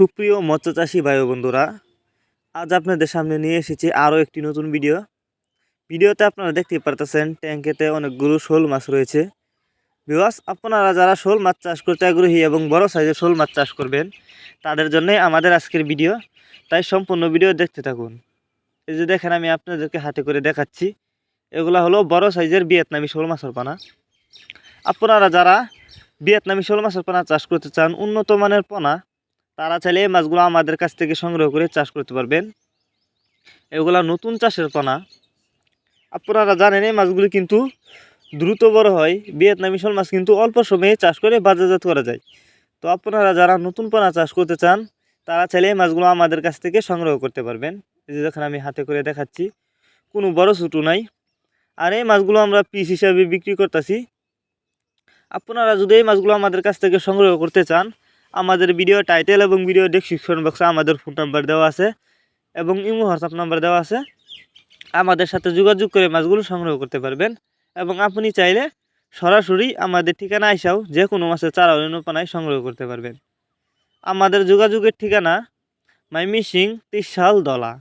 সুপ্রিয় মৎস্যচাষী ভাই বন্ধুরা, আজ আপনাদের সামনে নিয়ে এসেছি আরও একটি নতুন ভিডিও। ভিডিওতে আপনারা দেখতে পারতেছেন ট্যাঙ্কেতে অনেকগুলো শোল মাছ রয়েছে। বিবাস আপনারা যারা শোল মাছ চাষ করতে আগ্রহী এবং বড় সাইজের শোল মাছ চাষ করবেন, তাদের জন্যই আমাদের আজকের ভিডিও। তাই সম্পূর্ণ ভিডিও দেখতে থাকুন। এই যে দেখেন, আমি আপনাদেরকে হাতে করে দেখাচ্ছি। এগুলা হলো বড় সাইজের ভিয়েতনামি শোল মাছের পানা। আপনারা যারা ভিয়েতনামি শোল মাছের পানা চাষ করতে চান, উন্নত মানের পোনা তারা চাইলে এই মাছগুলো আমাদের কাছ থেকে সংগ্রহ করে চাষ করতে পারবেন। এগুলো নতুন চাষের পোনা। আপনারা জানেন এই মাছগুলি কিন্তু দ্রুত বড় হয়। ভিয়েতনামি শোল মাছ কিন্তু অল্প সময়ে চাষ করে বাজারজাত করা যায়। তো আপনারা যারা নতুন পোনা চাষ করতে চান, তারা চাইলে এই মাছগুলো আমাদের কাছ থেকে সংগ্রহ করতে পারবেন। এই যে দেখেন আমি হাতে করে দেখাচ্ছি, কোনো বড় ছোটো নাই। আর এই মাছগুলো আমরা পিস হিসাবে বিক্রি করতেছি। আপনারা যদি এই মাছগুলো আমাদের কাছ থেকে সংগ্রহ করতে চান আমাদের ভিডিও টাইটেল এবং ভিডিও ডিসক্রিপশন বক্সে আমাদের ফোন নাম্বার দেওয়া আছে এবং ইমো হোয়াটসঅ্যাপ নাম্বার দেওয়া আছে। আমাদের সাথে যোগাযোগ করে মাছগুলো সংগ্রহ করতে পারবেন এবং আপনি চাইলে সরাসরি আমাদের ঠিকানা আইসাও যে কোনো মাছের চারা অনুপানায় সংগ্রহ করতে পারবেন। আমাদের যোগাযোগের ঠিকানা মাইমিসিং তিসাল দলা।